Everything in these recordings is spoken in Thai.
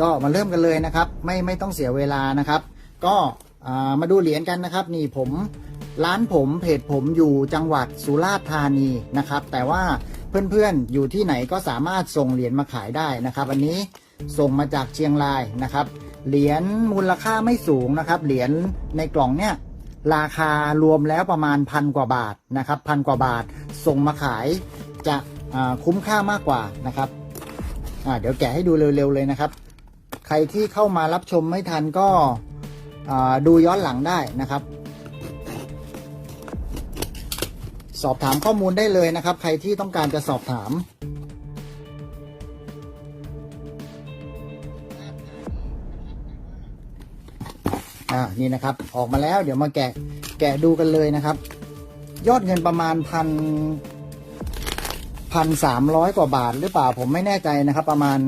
ก็มาเริ่มกันเลยนะครับ ไม่ไม่ต้องเสียเวลานะครับ ก็มาดูเหรียญกันนะครับ นี่ผมร้านผมเพจผมอยู่จังหวัดสุราษฎร์ธานีนะครับ แต่ว่าเพื่อนๆอยู่ที่ไหนก็สามารถส่งเหรียญมาขายได้นะครับ อันนี้ส่งมาจากเชียงรายนะครับ เหรียญมูลค่าไม่สูงนะครับ เหรียญในกล่องเนี่ยราคารวมแล้วประมาณพันกว่าบาทนะครับพันกว่าบาทส่งมาขายจะคุ้มค่ามากกว่านะครับเดี๋ยวแกะให้ดูเร็วๆเลยนะครับ ใครที่เข้ามารับชมไม่ทันก็ดูย้อนหลังได้นะครับ สอบถามข้อมูลได้เลยนะครับ ใครที่ต้องการจะสอบถามอ่านี่นะครับ ออกมาแล้วเดี๋ยวมาแกะแกะดูกันเลยนะครับ ยอดเงินประมาณพันพันสามร้อยกว่าบาทหรือเปล่าผมไม่แน่ใจนะครับ ประมาณ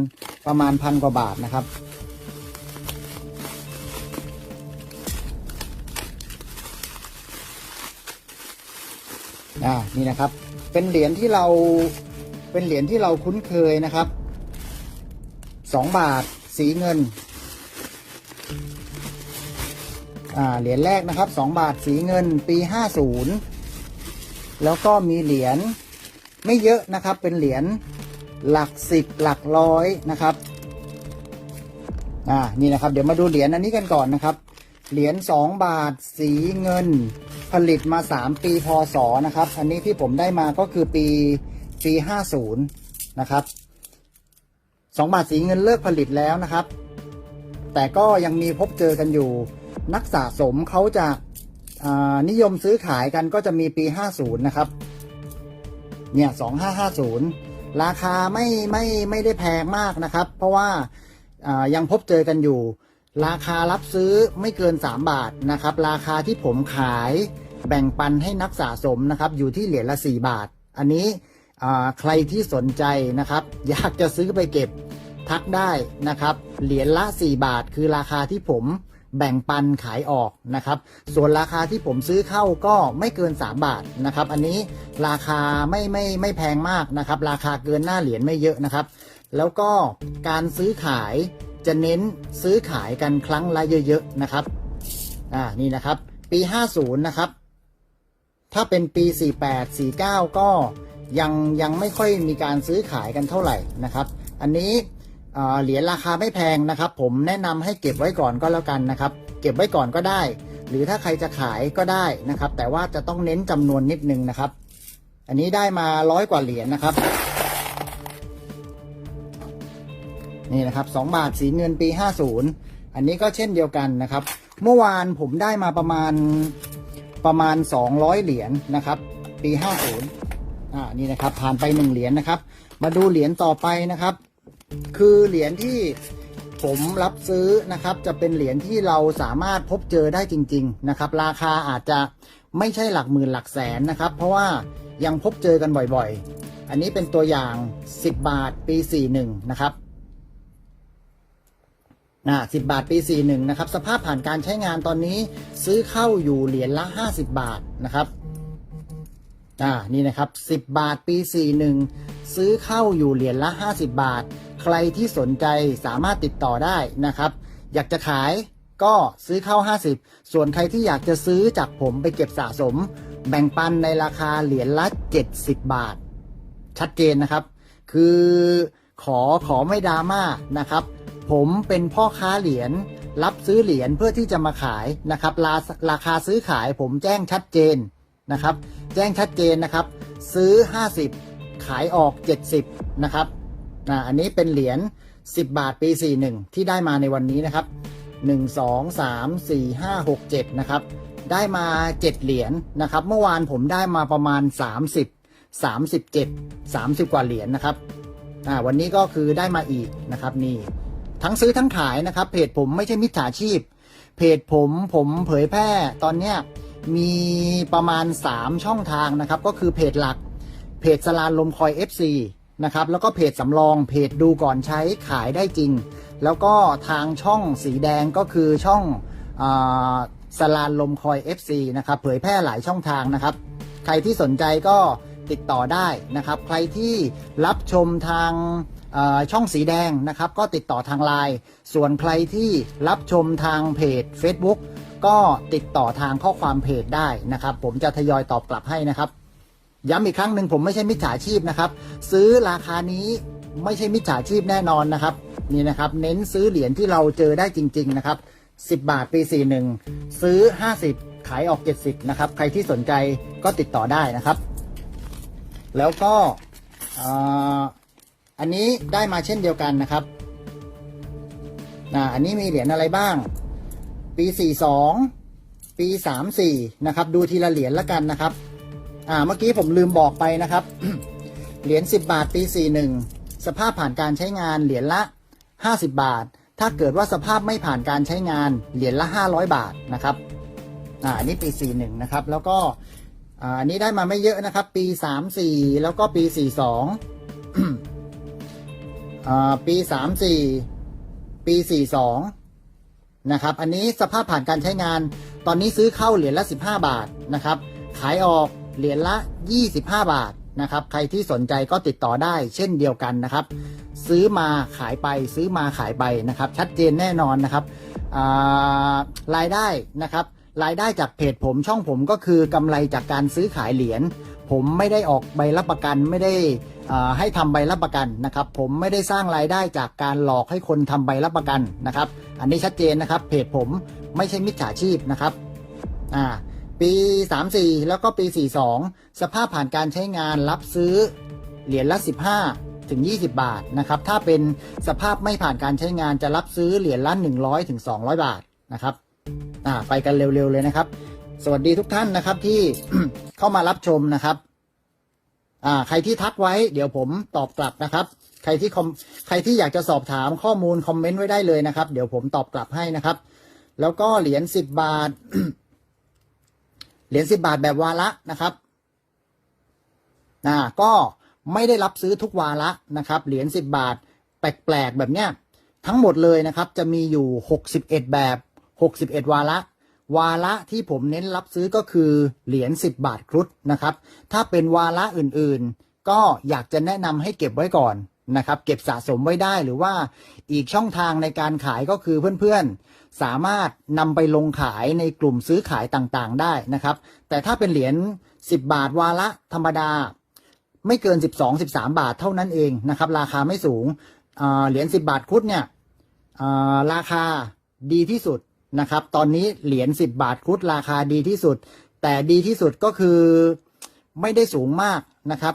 ประมาณพันกว่าบาทนะครับ อ่านี่นะครับ เป็นเหรียญที่เราเป็นเหรียญที่เราคุ้นเคยนะครับสองบาทสีเงินอ่าเหรียญแรกนะครับสองบาทสีเงินปีห้าศูนย์แล้วก็มีเหรียญไม่เยอะนะครับ เป็นเหรียญหลักสิบหลักร้อยนะครับอ่านี่นะครับ เดี๋ยวมาดูเหรียญอันนี้กันก่อนนะครับ เหรียญสองบาทสีเงิน ลิตมาสามปีพศนะครับ อันนี้ที่ผมได้มาก็คือปีปีห้าศูนย์นะครับสองบาทสีเงินเลิกผลิตแล้วนะครับ แต่ก็ยังมีพบเจอกันอยู่ นักสะสมเขาจะานิยมซื้อขายกันก็จะมีปี 50 นะครับ เนี่ย 2550 ราคาไม่ไม่ไม่ได้แพงมากนะครับ เพราะว่าอ่ายังพบเจอกันอยู่ ราคารับซื้อไม่เกิน 3 บาทนะครับ ราคาที่ผมขาย แบ่งปันให้นักสะสมนะครับ อยู่ที่เหรียญละ 4 บาท อันนี้ใครที่สนใจนะครับ อยากจะซื้อไปเก็บทักได้นะครับ เหรียญละ 4 บาท คือราคาที่ผมแบ่งปันขายออกนะครับ ส่วนราคาที่ผมซื้อเข้าก็ไม่เกิน 3 บาทนะครับ อันนี้ราคาไม่ไม่ไม่แพงมากนะครับ ราคาเกินหน้าเหรียญไม่เยอะนะครับ แล้วก็การซื้อขายจะเน้นซื้อขายกันครั้งละเยอะๆนะครับ อ่า นี่นะครับ ปี 50 นะครับ ถ้าเป็นปี 48 49 ก็ยังยังไม่ค่อยมีการซื้อขายกันเท่าไหร่นะครับ อันนี้เหรียญราคาไม่แพงนะครับ ผมแนะนำให้เก็บไว้ก่อนก็แล้วกันนะครับ เก็บไว้ก่อนก็ได้ หรือถ้าใครจะขายก็ได้นะครับ แต่ว่าจะต้องเน้นจำนวนนิดนึงนะครับ อันนี้ได้มาร้อยกว่าเหรียญนะครับ นี่นะครับ2บาทสีเงินปี 50 อันนี้ก็เช่นเดียวกันนะครับ เมื่อวานผมได้มาประมาณ ประมาณ 200 เหรียญนะครับ ปี50อ่านี่นะครับ ผ่านไป 1 เหรียญนะครับ มาดูเหรียญต่อไปนะครับ คือเหรียญที่ผมรับซื้อนะครับ จะเป็นเหรียญที่เราสามารถพบเจอได้จริง ๆ นะครับ ราคาอาจจะไม่ใช่หลักหมื่นหลักแสนนะครับ เพราะว่ายังพบเจอกันบ่อยๆ อันนี้เป็นตัวอย่าง 10 บาทปี 41 นะครับ อ่าสิบาทปี 41 นะครับ สภาพผ่านการใช้งานตอนนี้ซื้อเข้าอยู่เหรียญละ 50 บาทนะครับอ่านี่นะครับ 10 บาทปี 41 ซื้อเข้าอยู่เหรียญละ 50 บาท ใครที่สนใจสามารถติดต่อได้นะครับ อยากจะขายก็ซื้อเข้า 50 ส่วนใครที่อยากจะซื้อจากผมไปเก็บสะสม แบ่งปันในราคาเหรียญละ 70 บาท ชัดเจนนะครับ คือขอขอไม่ดราม่านะครับ ผมเป็นพ่อค้าเหรียญรับซื้อเหรียญเพื่อที่จะมาขายนะครับราราคาซื้อขายผมแจ้งชัดเจนนะครับ แจ้งชัดเจนนะครับ ซื้อ 50 ขายออก 70 นะครับอ่าอันนี้เป็นเหรียญ10 บาทปี 41 ที่ได้มาในวันนี้นะครับ 1 2 3 4 5 6 7 นะครับ ได้มา 7 เหรียญนะครับ เมื่อวานผมได้มาประมาณ 30 37 30 กว่าเหรียญนะครับอ่าวันนี้ก็คือได้มาอีกนะครับนี่ ทั้งซื้อทั้งขายนะครับ เพจผมไม่ใช่มิจฉาชีพ เพจผมผมเผยแพร่ตอนเนี้ยมีประมาณ 3 ช่องทางนะครับ ก็คือเพจหลัก เพจสลานลมคอย FC นะครับแล้วก็เพจสำรองเพจดูก่อนใช้ขายได้จริง แล้วก็ทางช่องสีแดงก็คือช่องอสลานลมคอย FC นะครับเผยแพร่หลายช่องทางนะครับ ใครที่สนใจก็ติดต่อได้นะครับ ใครที่รับชมทาง ช่องสีแดงนะครับ ก็ติดต่อทางไลน์ส่วนใครที่รับชมทางเพจ Facebook ก็ติดต่อทางข้อความเพจได้นะครับ ผมจะทยอยตอบกลับให้นะครับ ย้ำอีกครั้งหนึ่งผมไม่ใช่มิจฉาชีพนะครับ ซื้อราคานี้ไม่ใช่มิจฉาชีพแน่นอนนะครับนี่นะครับ เน้นซื้อเหรียญที่เราเจอได้จริง ๆ นะครับ 10 บาทปี 41 ซื้อ 50 ขายออก 70 นะครับ ใครที่สนใจก็ติดต่อได้นะครับ แล้วก็ อันนี้ได้มาเช่นเดียวกันนะครับอ่าอันนี้มีเหรียญอะไรบ้าง ปี 42 ปี 34 นะครับ ดูทีละเหรียญละกันนะครับ อ่า เมื่อกี้ผมลืมบอกไปนะครับ เหรียญ 10 บาท ปี 41 สภาพผ่านการใช้งานเหรียญละ 50 บาท ถ้าเกิดว่าสภาพไม่ผ่านการใช้งาน เหรียญละ 500 บาทนะครับ อ่า อันนี้ปี 41 นะครับ แล้วก็ อ่า อันนี้ได้มาไม่เยอะนะครับ ปี 34 แล้วก็ปี 42 อ่าปี34ปี42นะครับ อันนี้สภาพผ่านการใช้งาน ตอนนี้ซื้อเข้าเหรียญละ 15 บาทนะครับ ขายออกเหรียญละ 25 บาทนะครับ ใครที่สนใจก็ติดต่อได้เช่นเดียวกันนะครับ ซื้อมาขายไปซื้อมาขายไปนะครับ ชัดเจนแน่นอนนะครับรายได้นะครับ รายได้จากเพจผมช่องผมก็คือกำไรจากการซื้อขายเหรียญ ผมไม่ได้ออกใบรับประกันไม่ได้ให้ทำใบรับประกันนะครับ ผมไม่ได้สร้างรายได้จากการหลอกให้คนทำใบรับประกันนะครับ อันนี้ชัดเจนนะครับ เพจผมไม่ใช่มิจฉาชีพนะครับอ่าปี 34 แล้วก็ปี 42 สภาพผ่านการใช้งานรับซื้อเหรียญละ 15 ถึง 20 บาทนะครับ ถ้าเป็นสภาพไม่ผ่านการใช้งานจะรับซื้อเหรียญละ 100 ถึง 200 บาทนะครับ อ่า ไปกันเร็วๆเลยนะครับ สวัสดีทุกท่านนะครับที่เข้ามารับชมนะครับอ่าใครที่ทักไว้ เดี๋ยวผมตอบกลับนะครับ ใครที่คอมใครที่อยากจะสอบถามข้อมูลคอมเมนต์ไว้ได้เลยนะครับ เดี๋ยวผมตอบกลับให้นะครับ แล้วก็เหรียญสิบบาท เหรียญสิบบาทแบบวาระนะครับอ่าก็ไม่ได้รับซื้อทุกวาระนะครับ เหรียญสิบาท แปลกๆแบบเนี้ยทั้งหมดเลยนะครับ จะมีอยู่หกสิบเอ็ดแบบหกสิบเอ็ดวาระ วาระที่ผมเน้นรับซื้อก็คือเหรียญ10 บาทครุฑนะครับ ถ้าเป็นวาระอื่นๆ ก็อยากจะแนะนำให้เก็บไว้ก่อนนะครับ เก็บสะสมไว้ได้หรือว่าอีกช่องทางในการขายก็คือเพื่อนๆ สามารถนำไปลงขายในกลุ่มซื้อขายต่างๆ ได้นะครับ แต่ถ้าเป็นเหรียญ10 บาทวาระธรรมดา ไม่เกิน 12 13 บาทเท่านั้นเองนะครับ ราคาไม่สูงเหรียญ10 บาทครุฑเนี่ยราคาดีที่สุด นะครับ ตอนนี้เหรียญ10 บาทครุฑราคาดีที่สุด แต่ดีที่สุดก็คือไม่ได้สูงมากนะครับ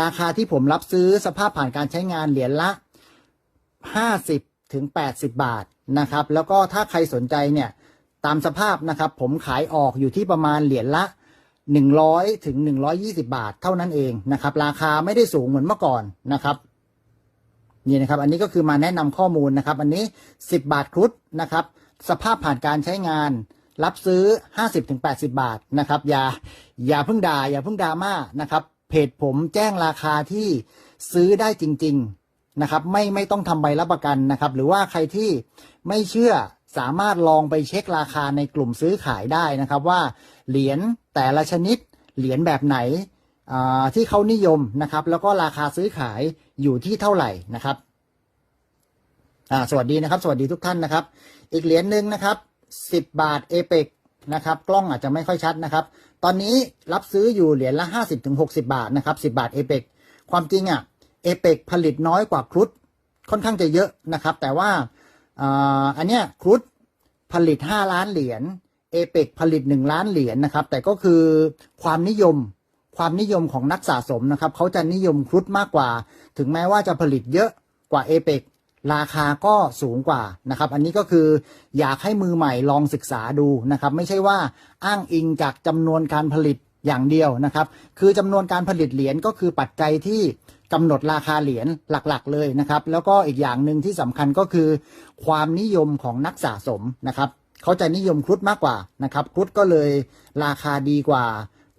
ราคาที่ผมรับซื้อสภาพผ่านการใช้งานเหรียญละ 50ถึง80 บาทนะครับ แล้วก็ถ้าใครสนใจเนี่ยตามสภาพนะครับ ผมขายออกอยู่ที่ประมาณเหรียญละ 100ถึง120 บาทเท่านั้นเองนะครับ ราคาไม่ได้สูงเหมือนเมื่อก่อนนะครับนี่นะครับ อันนี้ก็คือมาแนะนำข้อมูลนะครับ อันนี้ 10 บาทครุฑนะครับ สภาพผ่านการใช้งาน รับซื้อ 50-80 บาทนะครับ อย่าอย่าเพิ่งด่าอย่าเพิ่งดราม่านะครับ เพจผมแจ้งราคาที่ซื้อได้จริง ๆนะครับ ไม่ไม่ต้องทำใบรับประกันนะครับ หรือว่าใครที่ไม่เชื่อสามารถลองไปเช็คราคาในกลุ่มซื้อขายได้นะครับ ว่าเหรียญแต่ละชนิดเหรียญแบบไหนที่เขานิยมนะครับ แล้วก็ราคาซื้อขายอยู่ที่เท่าไหร่นะครับสวัสดีนะครับ สวัสดีทุกท่านนะครับ อีกเหรียญหนึ่งนะครับสิบบาทเอเปกนะครับกล้องอาจจะไม่ค่อยชัดนะครับ ตอนนี้รับซื้ออยู่เหรียญละห้าสิบถึงหกสิบาทนะครับสิบาทเอเปกความจริงอะเอเปกผลิตน้อยกว่าครุฑค่อนข้างจะเยอะนะครับ แต่ว่าอ่าอันเนี้ยครุฑผลิตห้าล้านเหรียญเอเปกผลิตหนึ่งล้านเหรียญนะครับ แต่ก็คือความนิยมความนิยมของนักสะสมนะครับเขาจะนิยมครุฑมากกว่า ถึงแม้ว่าจะผลิตเยอะกว่าเอเปก ราคาก็สูงกว่านะครับ อันนี้ก็คืออยากให้มือใหม่ลองศึกษาดูนะครับ ไม่ใช่ว่าอ้างอิงจากจำนวนการผลิตอย่างเดียวนะครับ คือจำนวนการผลิตเหรียญก็คือปัจจัยที่กำหนดราคาเหรียญหลักๆ เลยนะครับ แล้วก็อีกอย่างหนึ่งที่สำคัญก็คือ ความนิยมของนักสะสมนะครับเขาจะนิยมครุฑมากกว่านะครับครุฑก็เลยราคาดีกว่า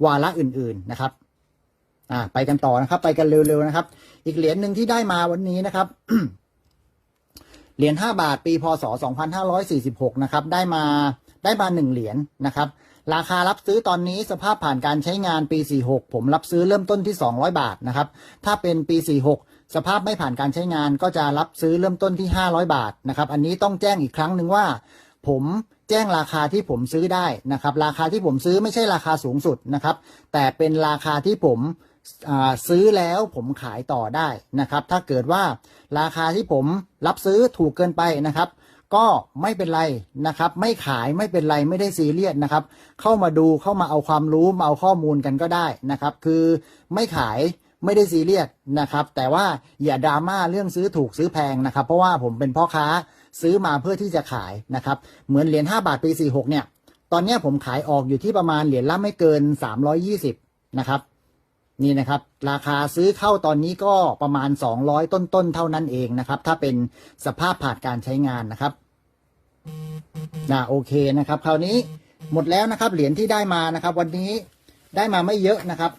วาระอื่น ๆนะครับอ่าไปกันต่อนะครับ ไปกันเร็วๆนะครับ อีกเหรียญหนึ่งที่ได้มาวันนี้นะครับ เหรียญ5บาทปีพศ 2546 นะครับ ได้มาได้มาหนึ่งเหรียญนะครับ ราคารับซื้อตอนนี้สภาพผ่านการใช้งานปี 46 ผมรับซื้อเริ่มต้นที่ 200 บาทนะครับ ถ้าเป็นปี 46 สภาพไม่ผ่านการใช้งานก็จะรับซื้อเริ่มต้นที่ 500 บาทนะครับ อันนี้ต้องแจ้งอีกครั้งหนึ่งว่า ผมแจ้งราคาที่ผมซื้อได้นะครับ ราคาที่ผมซื้อไม่ใช่ราคาสูงสุดนะครับ แต่เป็นราคาที่ผม ซื้อแล้วผมขายต่อได้นะครับ ถ้าเกิดว่าราคาที่ผมรับซื้อถูกเกินไปนะครับ ก็ไม่เป็นไรนะครับ ไม่ขายไม่เป็นไรไม่ได้ซีเรียสนะครับ เข้ามาดูเข้ามาเอาความรู้มาเอาข้อมูลกันก็ได้นะครับ คือไม่ขายไม่ได้ซีเรียสนะครับ แต่ว่าอย่าดราม่าเรื่องซื้อถูกซื้อแพงนะครับ เพราะว่าผมเป็นพ่อค้าซื้อมาเพื่อที่จะขายนะครับ เหมือนเหรียญ5บาทปี46เนี่ย ตอนนี้ผมขายออกอยู่ที่ประมาณเหรียญละไม่เกิน 320นะครับ นี่นะครับ ราคาซื้อเข้าตอนนี้ก็ประมาณ 200 ต้นๆ เท่านั้นเองนะครับ ถ้าเป็นสภาพผ่านการใช้งานนะครับนะโอเคนะครับ คราวนี้หมดแล้วนะครับ เหรียญที่ได้มานะครับ วันนี้ได้มาไม่เยอะนะครับ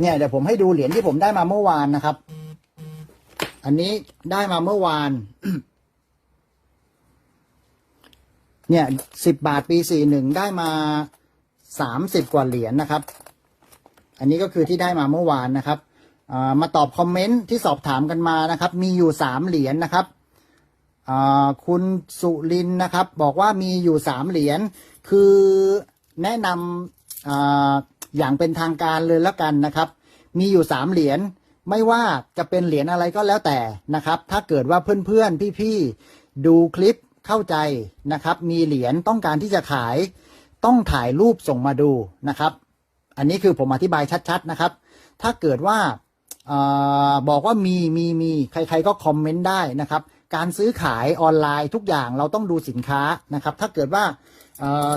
เนี่ยเดี๋ยวผมให้ดูเหรียญที่ผมได้มาเมื่อวานนะครับ อันนี้ได้มาเมื่อวาน เนี่ยสิบบาทปีสี่หนึ่งได้มาสามสิบกว่าเหรียญนะครับ อันนี้ก็คือที่ได้มาเมื่อวานนะครับมาตอบคอมเมนต์ที่สอบถามกันมานะครับ มีอยู่สามเหรียญนะครับคุณสุรินนะครับ บอกว่ามีอยู่สามเหรียญคือแนะนำออย่างเป็นทางการเลยแล้วกันนะครับ มีอยู่สามเหรียญไม่ว่าจะเป็นเหรียญอะไรก็แล้วแต่นะครับ ถ้าเกิดว่าเพื่อนๆพี่ๆดูคลิปเข้าใจนะครับ มีเหรียญต้องการที่จะขายต้องถ่ายรูปส่งมาดูนะครับ อันนี้คือผมอธิบายชัดๆนะครับ ถ้าเกิดว่าอบอกว่ามีมีมีใคร ๆ ก็คอมเมนต์ได้นะครับ การซื้อขายออนไลน์ทุกอย่างเราต้องดูสินค้านะครับ ถ้าเกิดว่า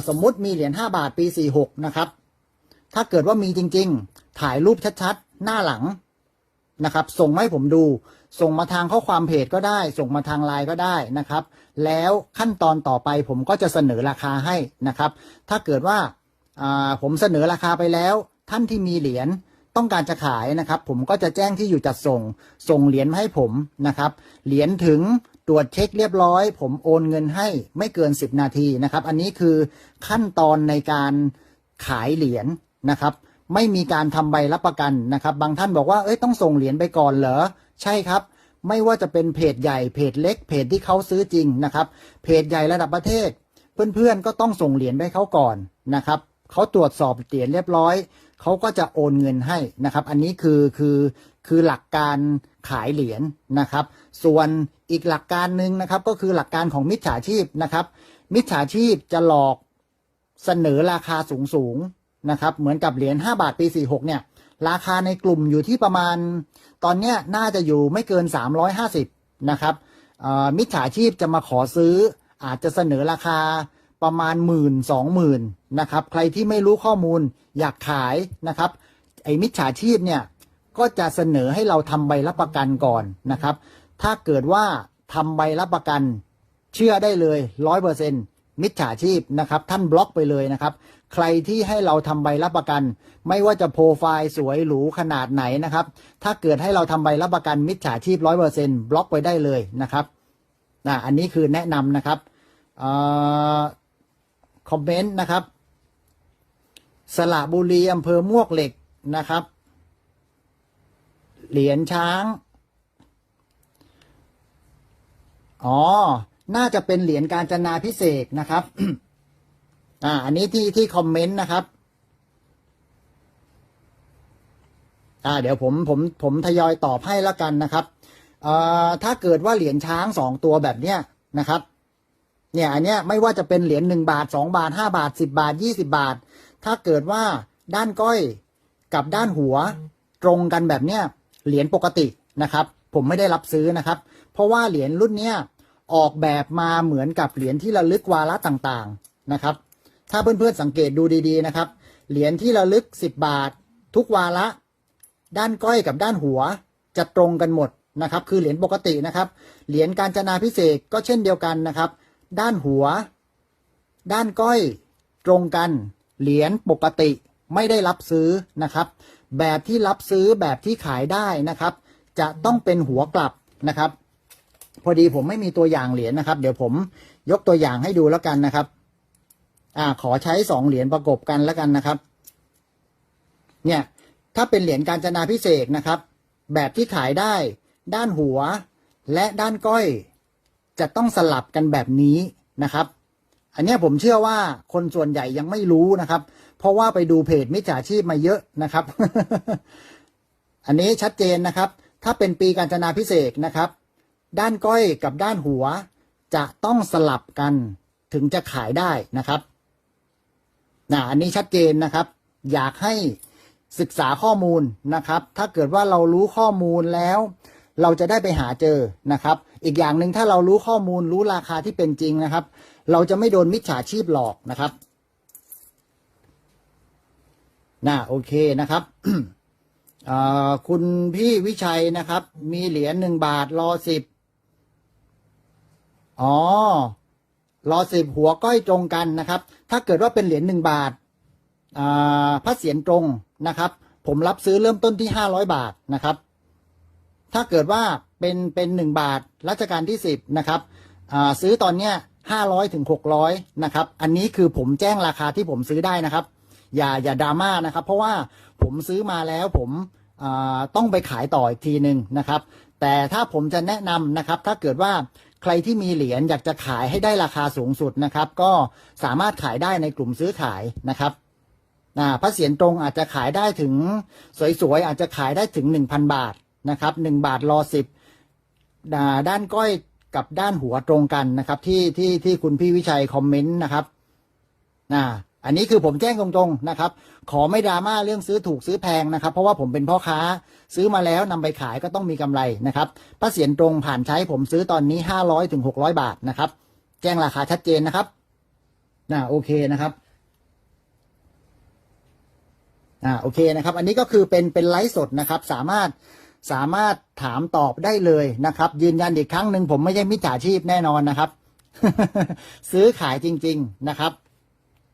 สมมุติมีเหรียญ5บาทปี 46 นะครับ ถ้าเกิดว่ามีจริง ๆ ถ่ายรูปชัดๆ หน้าหลังนะครับ ส่งมาให้ผมดู ส่งมาทางข้อความเพจก็ได้ ส่งมาทางไลน์ก็ได้นะครับ แล้วขั้นตอนต่อไปผมก็จะเสนอราคาให้นะครับ ถ้าเกิดว่า ผมเสนอราคาไปแล้ว ท่านที่มีเหรียญต้องการจะขายนะครับ ผมก็จะแจ้งที่อยู่จัดส่ง ส่งเหรียญมาให้ผมนะครับ เหรียญถึงตรวจเช็คเรียบร้อย ผมโอนเงินให้ไม่เกิน 10 นาทีนะครับ อันนี้คือขั้นตอนในการขายเหรียญนะครับ ไม่มีการทำใบรับประกันนะครับ บางท่านบอกว่าเอ้ยต้องส่งเหรียญไปก่อนเหรอใช่ครับ ไม่ว่าจะเป็นเพจใหญ่เพจเล็ก เพจที่เขาซื้อจริงนะครับ เพจใหญ่ระดับประเทศ เพื่อนๆก็ต้องส่งเหรียญไปให้เขาก่อนนะครับ เขาตรวจสอบเหรียญเรียบร้อย เขาก็จะโอนเงินให้นะครับ อันนี้คือคือคือหลักการขายเหรียญนะครับ ส่วนอีกหลักการหนึ่งนะครับ ก็คือหลักการของมิจฉาชีพนะครับ มิจฉาชีพจะหลอกเสนอราคาสูงสูงๆนะครับ เหมือนกับเหรียญ5บาทปี 46 เนี่ย ราคาในกลุ่มอยู่ที่ประมาณ ตอนเนี้ยน่าจะอยู่ไม่เกิน 350 นะครับมิจฉาชีพจะมาขอซื้ออาจจะเสนอราคา ประมาณหมื่นสองหมื่นนะครับ ใครที่ไม่รู้ข้อมูลอยากขายนะครับ ไอ้มิจฉาชีพเนี่ยก็จะเสนอให้เราทำใบรับประกันก่อนนะครับ ถ้าเกิดว่าทำใบรับประกัน เชื่อได้เลยร้อยเปอร์เซ็นมิจฉาชีพนะครับ ท่านบล็อกไปเลยนะครับ ใครที่ให้เราทำใบรับประกัน ไม่ว่าจะโปรไฟล์สวยหรูขนาดไหนนะครับ ถ้าเกิดให้เราทำใบรับประกันมิจฉาชีพร้อยเปอร์เซ็นบล็อกไปได้เลยนะครับนะอันนี้คือแนะนำนะครับ คอมเมนต์นะครับ สระบุรีอำเภอมวกเหล็กนะครับ เหรียญช้าง อ๋อ น่าจะเป็นเหรียญการจนาพิเศษนะครับ อ่า อันนี้ที่ที่คอมเมนต์นะครับ อ่า เดี๋ยวผมผมผมทยอยตอบให้แล้วกันนะครับ เอ่อ ถ้าเกิดว่าเหรียญช้างสองตัวแบบเนี้ยนะครับ เนี่ยอันเนี้ยไม่ว่าจะเป็นเหรียญหนึ่งบาทสองบาทห้าบาทสิบาทยี่สิบาท ถ้าเกิดว่าด้านก้อยกับด้านหัวตรงกันแบบเนี้ยเหรียญปกตินะครับ ผมไม่ได้รับซื้อนะครับ เพราะว่าเหรียญรุ่นเนี้ยออกแบบมาเหมือนกับเหรียญที่ระลึกวาระต่างๆนะครับ ถ้าเพื่อนๆสังเกตดูดีๆนะครับ เหรียญที่ระลึก 10 บาท ทุกวาระ ด้านก้อยกับด้านหัวจะตรงกันหมดนะครับ คือเหรียญปกตินะครับ เหรียญการจนาพิเศษกก็เช่นเดียวกันนะครับ ด้านหัว ด้านก้อย ตรงกัน เหรียญปกติไม่ได้รับซื้อนะครับ แบบที่รับซื้อแบบที่ขายได้นะครับ จะต้องเป็นหัวกลับนะครับ พอดีผมไม่มีตัวอย่างเหรียญนะครับ เดี๋ยวผมยกตัวอย่างให้ดูแล้วกันนะครับ อ่าขอใช้สองเหรียญประกบกันแล้วกันนะครับ เนี่ยถ้าเป็นเหรียญการจนาพิเศษนะครับ แบบที่ขายได้ ด้านหัวและด้านก้อย จะต้องสลับกันแบบนี้นะครับ อันนี้ผมเชื่อว่าคนส่วนใหญ่ยังไม่รู้นะครับ เพราะว่าไปดูเพจมิจฉาชีพมาเยอะนะครับ อันนี้ชัดเจนนะครับ ถ้าเป็นปีการจนาพิเศษนะครับ ด้านก้อยกับด้านหัว จะต้องสลับกันถึงจะขายได้นะครับนะอันนี้ชัดเจนนะครับ อยากให้ศึกษาข้อมูลนะครับ ถ้าเกิดว่าเรารู้ข้อมูลแล้ว เราจะได้ไปหาเจอนะครับ อีกอย่างหนึ่งถ้าเรารู้ข้อมูลรู้ราคาที่เป็นจริงนะครับ เราจะไม่โดนมิจฉาชีพหลอกนะครับน่าโอเคนะครับคุณพี่วิชัยนะครับ มีเหรียญหนึ่งบาทรอสิบอ๋อรอสิบหัวก้อยตรงกันนะครับ ถ้าเกิดว่าเป็นเหรียญหนึ่งบาทอ่าพระเศียรตรงนะครับ ผมรับซื้อเริ่มต้นที่ห้าร้อยบาทนะครับ ถ้าเกิดว่าเป็นเป็นหนึ่งบาทรัชกาลที่สิบนะครับซื้อตอนเนี้ยห้าร้อยถึงหกร้อยนะครับ อันนี้คือผมแจ้งราคาที่ผมซื้อได้นะครับ อย่าอย่าดราม่านะครับ เพราะว่าผมซื้อมาแล้วผมต้องไปขายต่ออีกทีหนึ่งนะครับ แต่ถ้าผมจะแนะนำนะครับ ถ้าเกิดว่าใครที่มีเหรียญอยากจะขายให้ได้ราคาสูงสุดนะครับ ก็สามารถขายได้ในกลุ่มซื้อขายนะครับพระเศียรตรงอาจจะขายได้ถึงสวยๆอาจจะขายได้ถึง 1,000 บาท นะครับ1บาทรอสิบด้านก้อยกับด้านหัวตรงกันนะครับ ที่ที่ที่คุณพี่วิชัยคอมเมนต์นะครับอ่อันนี้คือผมแจ้งตรงๆนะครับ ขอไม่ดราม่าเรื่องซื้อถูกซื้อแพงนะครับ เพราะว่าผมเป็นพ่อค้าซื้อมาแล้วนำไปขายก็ต้องมีกำไรนะครับพระเศียรตรงผ่านใช้ผมซื้อตอนนี้ห้าร้อยถึงหกร้อยบาทนะครับ แจ้งราคาชัดเจนนะครับอ่าโอเคนะครับอ่าโอเคนะครับ อันนี้ก็คือเป็นเป็นไลฟ์สดนะครับ สามารถ สามารถถามตอบได้เลยนะครับ ยืนยันอีกครั้งหนึ่งผมไม่ใช่มิจฉาชีพแน่นอนนะครับ ซื้อขายจริง ๆนะครับ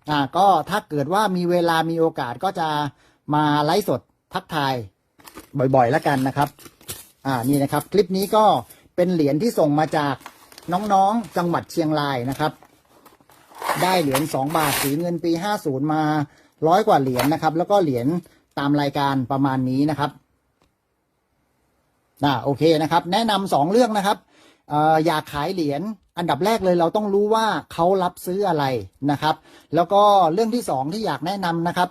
อ่าก็ถ้าเกิดว่ามีเวลามีโอกาสก็จะมาไลฟ์สดทักทายบ่อยๆแล้วกันนะครับ อ่านี่นะครับ คลิปนี้ก็เป็นเหรียญที่ส่งมาจากน้องๆจังหวัดเชียงรายนะครับ ได้เหรียญ2บาทสีเงินปี 50 มาร้อยกว่าเหรียญนะครับ แล้วก็เหรียญตามรายการประมาณนี้นะครับ อ่าโอเคนะครับ แนะนำสองเรื่องนะครับเอ่ออยากขายเหรียญอันดับแรกเลยเราต้องรู้ว่าเขารับซื้ออะไรนะครับ แล้วก็เรื่องที่สองที่อยากแนะนำนะครับ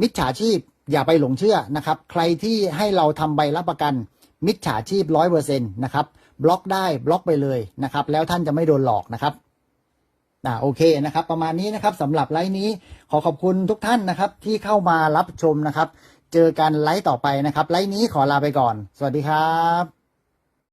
มิจฉาชีพอย่าไปหลงเชื่อนะครับ ใครที่ให้เราทำใบรับประกัน มิจฉาชีพร้อยเปอร์เซ็นต์นะครับบล็อกได้บล็อกไปเลยนะครับ แล้วท่านจะไม่โดนหลอกนะครับอ่าโอเคนะครับ ประมาณนี้นะครับสำหรับไลฟ์นี้ขอขอบคุณทุกท่านนะครับ ที่เข้ามารับชมนะครับ เจอกันไลฟ์ต่อไปนะครับ ไลฟ์นี้ขอลาไปก่อน สวัสดีครับ